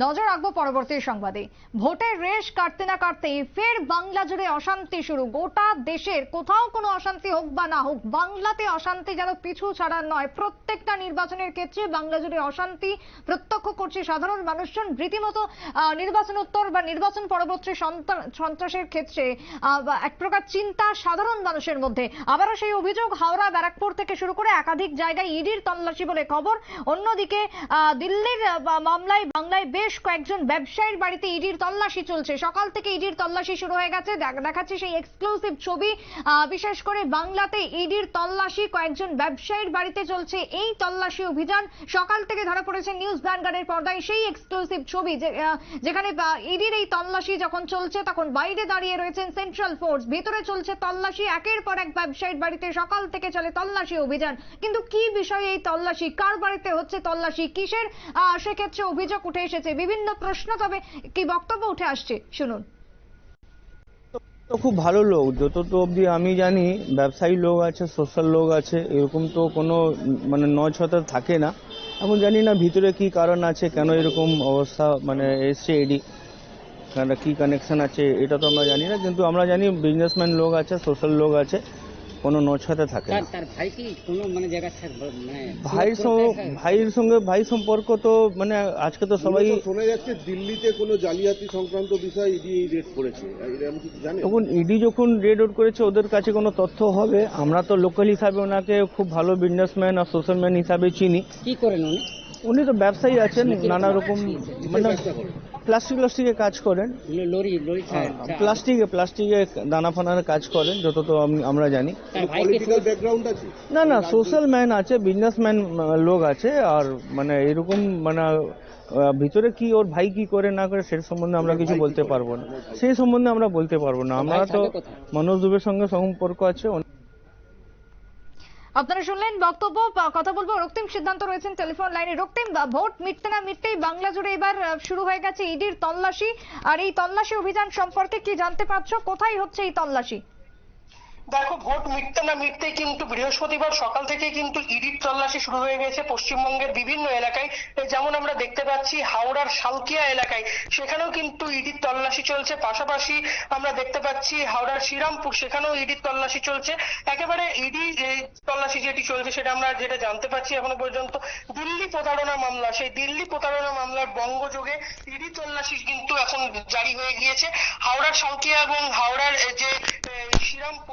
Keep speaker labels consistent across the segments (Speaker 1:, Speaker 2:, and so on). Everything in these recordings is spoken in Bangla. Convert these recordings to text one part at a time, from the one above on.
Speaker 1: নজর রাখব পরবর্তী সংবাদে। ভোটের রেশ কাটতে না কাটতেই ফের বাংলা জুড়ে অশান্তি শুরু। গোটা দেশের কোথাও কোনো অশান্তি হোক বা না হোক, বাংলাতে অশান্তি যেন পিছু ছাড়ার নয়। প্রত্যেকটা নির্বাচনের ক্ষেত্রে বাংলা জুড়ে অশান্তি প্রত্যক্ষ করছে সাধারণ মানুষজন। রীতিমতো নির্বাচনোত্তর বা নির্বাচন পরবর্তী সন্ত্রা- সন্ত্রাসের ক্ষেত্রে এক প্রকার চিন্তা সাধারণ মানুষের মধ্যে। আবারও সেই অভিযোগ হাওড়া, ব্যারাকপুর থেকে শুরু করে একাধিক জায়গায় ইডির তল্লাশি বলে খবর। অন্যদিকে দিল্লির মামলায় বাংলায় বেশ কয়েকজন ব্যবসায়ীর বাড়িতে ইডির তল্লাশি চলছে। সকাল থেকে ইডির তল্লাশি শুরু হয়ে গেছে। দেখ- দেখাচ্ছে সেই এক্সক্লুসিভ ছবি। বিশেষ করে বাংলাতে ইডির তল্লাশি কয়েকজন ব্যবসায়ীর বাড়িতে চলছে এই তল্লাশি অভিযান। সকাল থেকে ধরা পড়েছে নিউজ ভ্যানগার্ডের পর্দায় সেই এক্সক্লুসিভ ছবি যেখানে ইডির এই তল্লাশি যখন চলছে, তখন বাইরে দাঁড়িয়ে রয়েছেন সেন্ট্রাল ফোর্স ভিতরে চলছে তল্লাশি, একের পর এক ব্যবসায়ীর বাড়িতে সকাল থেকে চলে তল্লাশি অভিযান। কিন্তু কি বিষয়ে এই তল্লাশি? কার বাড়িতে হচ্ছে তল্লাশি? কিসের? সেক্ষেত্রে অভিযোগ উঠে এসেছে। বিভিন্ন প্রশ্ন তবে কি বক্তব্য উঠে আসছে? শুনুন।
Speaker 2: তো খুব ভালো লোক। যতটুকু অবধি আমি জানি, ব্যবসায়ী লোক আছে সোশ্যাল লোক আছে, এরকম তো কোনো মানে নয় ছটা থাকে না। এখন জানি না ভিতরে কি কারণ আছে, কেন এরকম অবস্থা মানে এসছে এডি কি কানেকশন আছে, এটা তো আমরা জানি না। কিন্তু আমরা জানি বিজনেসম্যান লোক আছে সোশ্যাল লোক আছে। কোনো নছাতে থাকে না।
Speaker 3: তার ভাই কি কোনো মানে জায়গা মানে
Speaker 2: ভাইয়ের সঙ্গে ভাইয়ের সঙ্গে ভাই সম্পর্ক তো মানে আজকে তো সবাই
Speaker 4: শোনা যাচ্ছে দিল্লিতে কোনো জালিয়াতি সংক্রান্ত বিষয় ইডি রেড করেছে।
Speaker 2: তখন ইডি যখন রেড আউট করেছে ওদের কাছে কোনো তথ্য হবে। আমরা তো লোকাল হিসাবে ওনাকে খুব ভালো বিজনেসম্যান আর সোশ্যাল ম্যান হিসাবে চিনি।
Speaker 3: কি করেন উনি?
Speaker 2: উনি তো ব্যবসায়ী আছেন নানা রকম মানে প্লাস্টিক প্লাস্টিকে কাজ করেন।
Speaker 3: লরি
Speaker 2: হ্যাঁ, প্লাস্টিকে প্লাস্টিকে দানা ফানার কাজ করেন যত তো আমরা জানি।
Speaker 4: আছে?
Speaker 2: না না সোশ্যাল ম্যান আছে বিজনেসম্যান লোক আছে আর মানে এরকম মানে ভিতরে কি ওর ভাই কি করে না করে সে সম্বন্ধে আমরা কিছু বলতে পারব না। সেই সম্বন্ধে আমরা বলতে পারব না। আমরা তো মনোজ দুবের সঙ্গে সম্পর্ক আছে
Speaker 1: আপনারা শুনলেন বক্তব্য কথা বলব। রক্তিম সিদ্ধান্ত রয়েছেন টেলিফোন লাইনে। রক্তিম ভোট মিটতে না মিটতেই বাংলা জুড়ে এবার শুরু হয়ে গেছে ইডির তল্লাশি। আর এই তল্লাশি অভিযান সম্পর্কে কি জানতে পারছ? কোথায় হচ্ছে এই তল্লাশি?
Speaker 5: দেখো, ভোট মিটতে না মিটতেই কিন্তু বৃহস্পতিবার সকাল থেকে কিন্তু ইডির তল্লাশি শুরু হয়ে গেছে পশ্চিমবঙ্গের বিভিন্ন এলাকায়। যেমন আমরা দেখতে পাচ্ছি হাওড়ার সালকিয়া এলাকায়, সেখানেও কিন্তু ইডির তল্লাশি চলছে। পাশাপাশি আমরা দেখতে পাচ্ছি হাওড়ার শ্রীরামপুর, সেখানেও ইডির তল্লাশি চলছে। একেবারে ইডি তল্লাশি যেটি চলছে সেটা আমরা যেটা জানতে পারছি এখনও পর্যন্ত, দিল্লি প্রতারণা মামলা, সেই দিল্লি প্রতারণা মামলার বঙ্গযোগে ইডি তল্লাশি কিন্তু এখন জারি হয়ে গিয়েছে। হাওড়ার সালকিয়া এবং হাওড়ার যে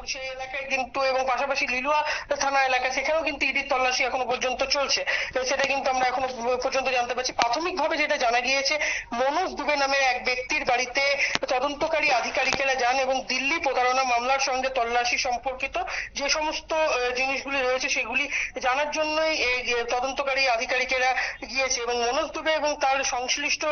Speaker 5: সেই এলাকায় কিন্তু এবং পাশাপাশি লিলুয়া থানা এলাকা, সেখানেও কিন্তু ইডির তল্লাশি এখনও পর্যন্ত চলছে। সেটা কিন্তু আমরা এখনও পর্যন্ত জানতে পারছি। প্রাথমিকভাবে যেটা জানা গিয়েছে, মনোজ দুবে নামের এক ব্যক্তির বাড়িতে তদন্তকারী আধিকারিকেরা যান এবং দিল্লি প্রতারণা মামলার সঙ্গে তল্লাশি সম্পর্কিত যে সমস্ত জিনিসগুলি রয়েছে সেগুলি জানার জন্যই এই তদন্তকারী আধিকারিকেরা গিয়েছে। এবং মনোজ দুবে এবং তার সংশ্লিষ্ট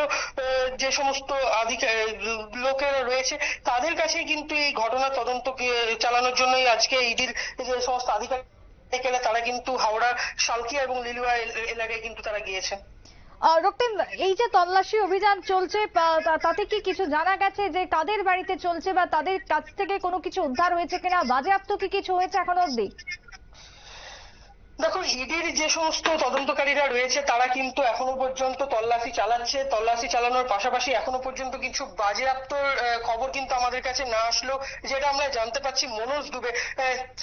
Speaker 5: যে সমস্ত আধিকা- লোকেরা রয়েছে, তাদের কাছে কিন্তু এই ঘটনা তদন্ত কে- চালানোর জন্যই আজকে ইডির যে সমস্ত আধিকারিকেরা, তারা কিন্তু হাওড়া, সালকিয়া এবং লিলুয়া এলাকায় কিন্তু তারা গিয়েছে
Speaker 1: রক্তিম, এই যে তল্লাশি অভিযান চলছে তাতে কি কিছু জানা গেছে যে কাদের বাড়িতে চলছে বা তাদের কাছ থেকে কোনো কিছু উদ্ধার হয়েছে কিনা? বাজেয়াপ্ত কি কিছু হয়েছে এখনও অব্দি
Speaker 5: দেখো ইডির যে সমস্ত তদন্তকারীরা রয়েছে, তারা কিন্তু এখনও পর্যন্ত তল্লাশি চালাচ্ছে। তল্লাশি চালানোর পাশাপাশি এখনও পর্যন্ত কিছু বাজেয়াপ্ত খবর কিন্তু আমাদের কাছে না আসলো, যেটা আমরা জানতে পারছি মনোজ দুবে।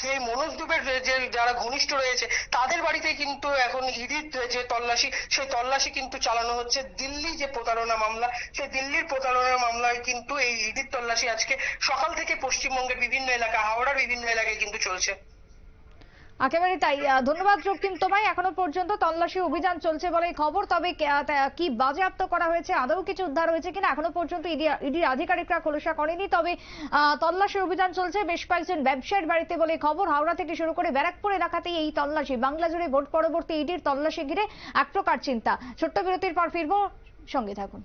Speaker 5: সেই মনোজ দুবের যে যারা ঘনিষ্ঠ রয়েছে, তাদের বাড়িতে কিন্তু এখন ইডির যে তল্লাশি, সেই তল্লাশি কিন্তু চালানো হচ্ছে। দিল্লি যে প্রতারণা মামলা, সেই দিল্লির প্রতারণা মামলায় কিন্তু এই ইডির তল্লাশি আজকে সকাল থেকে পশ্চিমবঙ্গের বিভিন্ন এলাকা, হাওড়ার বিভিন্ন এলাকায় কিন্তু চলছে।
Speaker 1: একেবারে তাই। ধন্যবাদ রক্তিম তোমায়। এখনও পর্যন্ত তল্লাশি অভিযান চলছে বলে খবর। তবে কে- বাজেয়াপ্ত করা হয়েছে? আদৌ কিছু উদ্ধার হয়েছে কিনা? এখনও পর্যন্ত ইডি- ইডির আধিকারিকরা খোলসা করেনি। তবে তল্লাশি অভিযান চলছে বেশ কয়েকজন ব্যবসায়ীর বাড়িতে বলে খবর। হাওড়া থেকে শুরু করে ব্যারাকপুর এলাকাতেই এই তল্লাশি। বাংলা জুড়ে ভোট পরবর্তী ইডির তল্লাশি ঘিরে এক প্রকার চিন্তা। ছোট্ট বিরতির পর ফিরবো। সঙ্গে থাকুন।